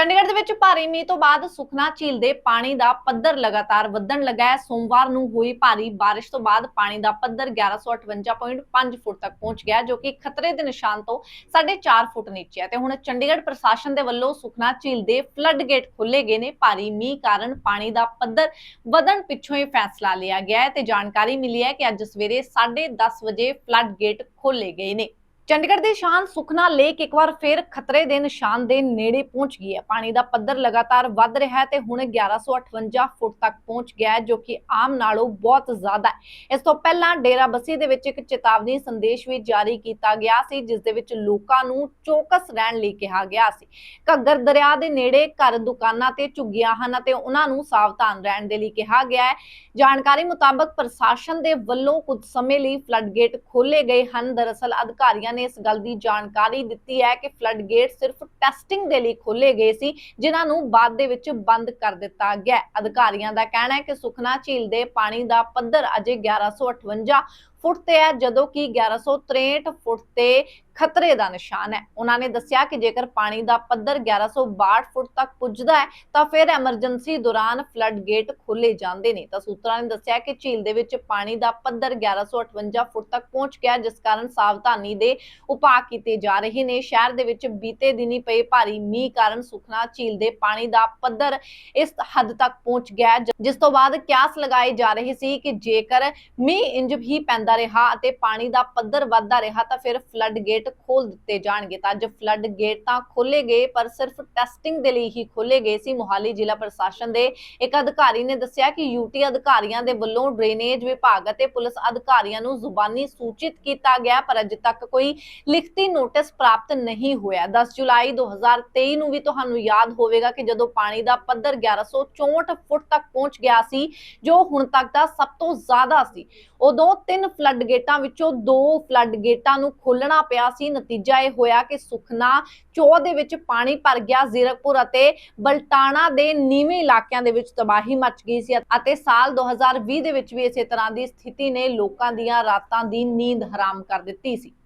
ਚੰਡੀਗੜ੍ਹ ਦੇ ਵਿੱਚ ਭਾਰੀ ਮੀਂਹ ਤੋਂ ਬਾਅਦ ਸੁਖਨਾ ਝੀਲ ਦੇ ਪਾਣੀ ਦਾ ਪੱਧਰ ਲਗਾਤਾਰ ਵਧਣ ਲੱਗਾ ਹੈ। ਸੋਮਵਾਰ ਨੂੰ ਹੋਈ ਭਾਰੀ ਬਾਰਿਸ਼ ਤੋਂ ਬਾਅਦ ਪਾਣੀ ਦਾ ਪੱਧਰ 1158.5 ਫੁੱਟ ਤੱਕ ਪਹੁੰਚ ਗਿਆ, ਜੋ ਕਿ ਖਤਰੇ ਦੇ ਨਿਸ਼ਾਨ ਤੋਂ 4.5 ਫੁੱਟ ਨੀਚੇ ਹੈ। ਤੇ ਹੁਣ ਚੰਡੀਗੜ੍ਹ ਪ੍ਰਸ਼ਾਸਨ ਦੇ ਵੱਲੋਂ ਸੁਖਨਾ ਝੀਲ ਦੇ ਫਲੱਡ ਗੇਟ ਖੋਲੇ ਗਏ ਨੇ। ਭਾਰੀ ਮੀਂਹ ਕਾਰਨ ਪਾਣੀ ਦਾ ਪੱਧਰ ਵਧਣ ਪਿੱਛੋਂ ਇਹ ਫੈਸਲਾ ਲਿਆ ਗਿਆ ਹੈ ਤੇ ਜਾਣਕਾਰੀ ਮਿਲੀ ਹੈ ਕਿ ਅੱਜ ਸਵੇਰੇ 10:30 ਵਜੇ ਫਲੱਡ ਗੇਟ ਖੋਲੇ ਗਏ ਨੇ। ਚੰਡੀਗੜ੍ਹ ਦੀ ਸ਼ਾਨ ਸੁਖਨਾ ਲੇਕ ਇੱਕ ਵਾਰ ਫਿਰ ਖਤਰੇ ਦੇ ਨਿਸ਼ਾਨ ਦੇ ਨੇੜੇ ਪਹੁੰਚ ਗਈ ਹੈ। ਪਾਣੀ ਦਾ ਪੱਧਰ ਲਗਾਤਾਰ ਵੱਧ ਰਿਹਾ ਹੈ ਤੇ ਹੁਣ 1158 ਫੁੱਟ ਤੱਕ ਪਹੁੰਚ ਗਿਆ ਹੈ, ਜੋ ਕਿ ਆਮ ਨਾਲੋਂ ਬਹੁਤ ਜ਼ਿਆਦਾ ਹੈ। ਇਸ ਤੋਂ ਪਹਿਲਾਂ ਡੇਰਾਬੱਸੀ ਦੇ ਵਿੱਚ ਇੱਕ ਚੇਤਾਵਨੀ ਸੰਦੇਸ਼ ਵੀ ਜਾਰੀ ਕੀਤਾ ਗਿਆ ਸੀ, ਜਿਸ ਦੇ ਵਿੱਚ ਲੋਕਾਂ ਨੂੰ ਚੌਕਸ ਰਹਿਣ ਲਈ ਕਿਹਾ ਗਿਆ ਸੀ। ਘੱਗਰ ਦਰਿਆ ਦੇ ਨੇੜੇ ਘਰ ਦੁਕਾਨਾਂ ਤੇ ਝੁੱਗੀਆਂ ਹਨ ਅਤੇ ਉਹਨਾਂ ਨੂੰ ਸਾਵਧਾਨ ਰਹਿਣ ਦੇ ਲਈ ਕਿਹਾ ਗਿਆ ਹੈ। ਜਾਣਕਾਰੀ ਮੁਤਾਬਕ ਪ੍ਰਸ਼ਾਸਨ ਦੇ ਵੱਲੋਂ ਕੁਝ ਸਮੇਂ ਲਈ ਫਲੱਡ ਗੇਟ ਖੋਲੇ ਗਏ ਹਨ। ਦਰਅਸਲ ਅਧਿਕਾਰੀਆਂ ਨੇ ਇਸ ਗੱਲ ਦੀ ਜਾਣਕਾਰੀ ਦਿੱਤੀ ਹੈ ਕਿ ਫਲੱਡ ਗੇਟ ਸਿਰਫ ਟੈਸਟਿੰਗ ਦੇ ਲਈ ਖੋਲੇ ਗਏ ਸੀ, ਜਿਨ੍ਹਾਂ ਨੂੰ ਬਾਅਦ ਦੇ ਵਿੱਚ ਬੰਦ ਕਰ ਦਿੱਤਾ ਗਿਆ ਅਧਿਕਾਰੀਆਂ ਦਾ ਕਹਿਣਾ ਹੈ ਕਿ ਸੁਖਨਾ ਝੀਲ ਦੇ ਪਾਣੀ ਦਾ ਪੱਧਰ ਅਜੇ 1158 ਫੁੱਟ ਤੇ ਹੈ, ਜਦੋਂ ਕਿ 1163 ਫੁੱਟ ਤੇ ਖਤਰੇ ਦਾ ਨਿਸ਼ਾਨ ਹੈ। ਉਹਨਾਂ ਨੇ ਦੱਸਿਆ ਕਿ ਜੇਕਰ ਪਾਣੀ ਦਾ ਪੱਧਰ 1162 ਫੁੱਟ ਤੱਕ ਪੁੱਜਦਾ ਹੈ, ਤਾਂ ਫਿਰ ਐਮਰਜੈਂਸੀ ਦੌਰਾਨ ਫਲੱਡ ਗੇਟ ਖੋਲੇ ਜਾਂਦੇ ਨੇ। ਤਾਂ ਸੂਤਰਾਂ ਨੇ ਦੱਸਿਆ ਕਿ ਝੀਲ ਦੇ ਵਿੱਚ ਪਾਣੀ ਦਾ ਪੱਧਰ 1158 ਫੁੱਟ ਤੱਕ ਪਹੁੰਚ ਗਿਆ, ਜਿਸ ਕਾਰਨ ਸਾਵਧਾਨੀ ਦੇ ਉਪਾਅ ਕੀਤੇ ਜਾ ਰਹੇ ਨੇ। ਸ਼ਹਿਰ ਦੇ ਵਿੱਚ ਬੀਤੇ ਦਿਨੀ ਪਏ ਭਾਰੀ ਮੀਂਹ ਕਾਰਨ ਸੁਖਨਾ ਝੀਲ ਦੇ ਪਾਣੀ ਦਾ ਪੱਧਰ ਇਸ ਹੱਦ ਤੱਕ ਪਹੁੰਚ ਗਿਆ ਜਿਸ ਤੋਂ ਬਾਅਦ ਕਿਆਸ ਲਗਾਈ ਜਾ ਰਹੀ ਸੀ ਕਿ ਜੇਕਰ ਮੀਂਹ ਇੰਜ ਹੀ ਪੈਂਦਾ ਰਿਹਾ ਅਤੇ ਪਾਣੀ ਦਾ ਪੱਧਰ ਵੱਧਦਾ ਰਿਹਾ ਤਾਂ ਫਿਰ ਫਲੱਡ ਗੇਟ ਖੋਲ ਦਿੱਤੇ ਜਾਣਗੇ। ਤਾਂ ਅੱਜ ਫਲੱਡ ਗੇਟ ਤਾਂ ਖੋਲੇ ਗਏ, ਪਰ ਸਿਰਫ ਟੈਸਟਿੰਗ ਦੇ ਲਈ ਹੀ ਖੋਲੇ ਗਏ ਸੀ ਮੁਹਾਲੀ ਜ਼ਿਲ੍ਹਾ ਪ੍ਰਸ਼ਾਸਨ ਦੇ। ਇੱਕ ਅਧਿਕਾਰੀ ਨੇ ਦੱਸਿਆ ਕਿ ਯੂਟੀ ਅਧਿਕਾਰੀਆਂ ਦੇ ਵੱਲੋਂ ਡਰੇਨੇਜ ਵਿਭਾਗ ਅਤੇ ਪੁਲਿਸ ਅਧਿਕਾਰੀਆਂ ਨੂੰ ਜ਼ੁਬਾਨੀ ਸੂਚਿਤ ਕੀਤਾ ਗਿਆ, ਪਰ ਅਜੇ ਤੱਕ ਕੋਈ ਲਿਖਤੀ ਨੋਟਿਸ ਪ੍ਰਾਪਤ ਨਹੀਂ ਹੋਇਆ। 10 ਜੁਲਾਈ 2023 ਨੂੰ ਵੀ ਤੁਹਾਨੂੰ ਯਾਦ ਹੋਵੇਗਾ ਕਿ ਜਦੋਂ ਪਾਣੀ ਦਾ ਪੱਧਰ 1164 ਫੁੱਟ ਤੱਕ ਪਹੁੰਚ ਗਿਆ ਸੀ, ਜੋ ਹੁਣ ਤੱਕ ਦਾ ਸਭ ਤੋਂ ਜ਼ਿਆਦਾ ਸੀ। ਉਦੋਂ ਤਿੰਨ ਫਲੱਡ ਗੇਟਾਂ ਵਿੱਚੋਂ ਦੋ ਫਲੱਡ ਗੇਟਾਂ ਨੂੰ ਖੋਲਣਾ ਪਿਆ ਸੀ। ਨਤੀਜਾ ਇਹ ਹੋਇਆ ਕਿ ਸੁਖਨਾ ਚੋਹ ਦੇ ਵਿੱਚ ਪਾਣੀ ਭਰ ਗਿਆ ਜ਼ੀਰਕਪੁਰ ਅਤੇ ਬਲਟਾਣਾ ਦੇ ਨੀਵੇਂ ਇਲਾਕਿਆਂ ਦੇ ਵਿੱਚ ਤਬਾਹੀ ਮਚ ਗਈ ਸੀ ਅਤੇ ਸਾਲ 2020 ਦੇ ਵਿੱਚ ਵੀ ਇਸੇ ਤਰ੍ਹਾਂ ਦੀ ਸਥਿਤੀ ਨੇ ਲੋਕਾਂ ਦੀਆਂ ਰਾਤਾਂ ਦੀ ਨੀਂਦ ਹਰਾਮ ਕਰ ਦਿੱਤੀ ਸੀ।